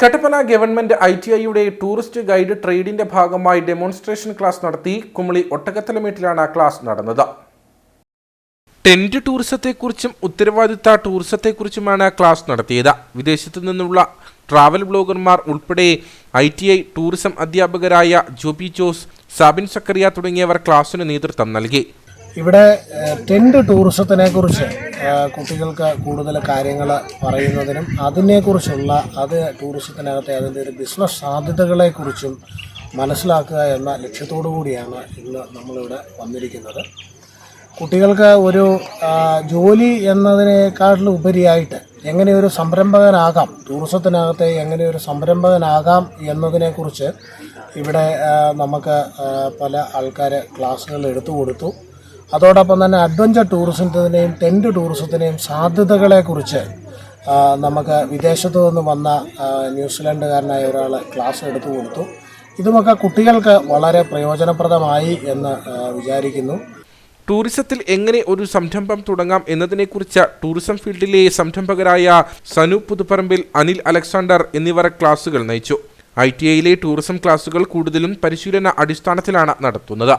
Kattappana government I T ഐയുടെ tourist guide ട്രേഡിന്റെ ഭാഗമായി ഡെമോൺസ്ട്രേഷൻ ക്ലാസ് നടത്തി കുമളി ഒട്ടക്കത്തലമേട്ടിലാണ് ക്ലാസ് നടന്നത്. ടെന്റ് ടൂറിസത്തെക്കുറിച്ചും ഉത്തരവാദിത്ത ടൂറിസത്തെക്കുറിച്ചുമാണ് ക്ലാസ് നടത്തിയത്. വിദേശത്തു നിന്നുള്ള ട്രാവൽ ബ്ലോഗർമാർ ഉൾപ്പെടെ ഐ ടി ഐ ടൂറിസം അധ്യാപകരായ ജോബി ജോസ് സാബിൻ സക്കറിയ തുടങ്ങിയവർ ക്ലാസ്സിന് നേതൃത്വം നൽകി. ഇവിടെ ടെന്റ് ടൂറിസത്തിനെ കുറിച്ച് കുട്ടികൾക്ക് കൂടുതൽ കാര്യങ്ങൾ പറയുന്നതിനും അതിനെക്കുറിച്ചുള്ള അത് ടൂറിസത്തിനകത്തെ അതിന്റെ ഒരു ബിസിനസ് സാധ്യതകളെക്കുറിച്ചും മനസ്സിലാക്കുക എന്ന ലക്ഷ്യത്തോടു കൂടിയാണ് ഇന്ന് നമ്മളിവിടെ വന്നിരിക്കുന്നത്. കുട്ടികൾക്ക് ഒരു ജോലി എന്നതിനേക്കാട്ടിലും ഉപരിയായിട്ട് എങ്ങനെ ഒരു സംരംഭകനാകാം ടൂറിസത്തിനകത്തെ എങ്ങനെ ഒരു സംരംഭകനാകാം എന്നതിനെക്കുറിച്ച് ഇവിടെ നമുക്ക് പല ആൾക്കാർ ക്ലാസ്സുകൾ എടുത്തു കൊടുത്തു. അതോടൊപ്പം തന്നെ അഡ്വഞ്ചർ ടൂറിസത്തിനെയും ടെന്റ് ടൂറിസത്തിനെയും സാധ്യതകളെക്കുറിച്ച് നമുക്ക് വിദേശത്തു നിന്ന് വന്ന ന്യൂസിലാൻഡുകാരനായ ഒരാൾ ക്ലാസ് എടുത്തു കൊടുത്തു. ഇതുമൊക്കെ കുട്ടികൾക്ക് വളരെ പ്രയോജനപ്രദമായി എന്ന് വിചാരിക്കുന്നു. ടൂറിസത്തിൽ എങ്ങനെ ഒരു സംരംഭം തുടങ്ങാം എന്നതിനെക്കുറിച്ച് ടൂറിസം ഫീൽഡിലെ സംരംഭകരായ സനു പുതുപ്പറമ്പിൽ അനിൽ അലക്സാണ്ടർ എന്നിവർ ക്ലാസുകൾ നയിച്ചു. ഐ ടി ഐയിലെ ടൂറിസം ക്ലാസുകൾ കൂടുതലും പരിശീലന അടിസ്ഥാനത്തിലാണ് നടത്തുന്നത്.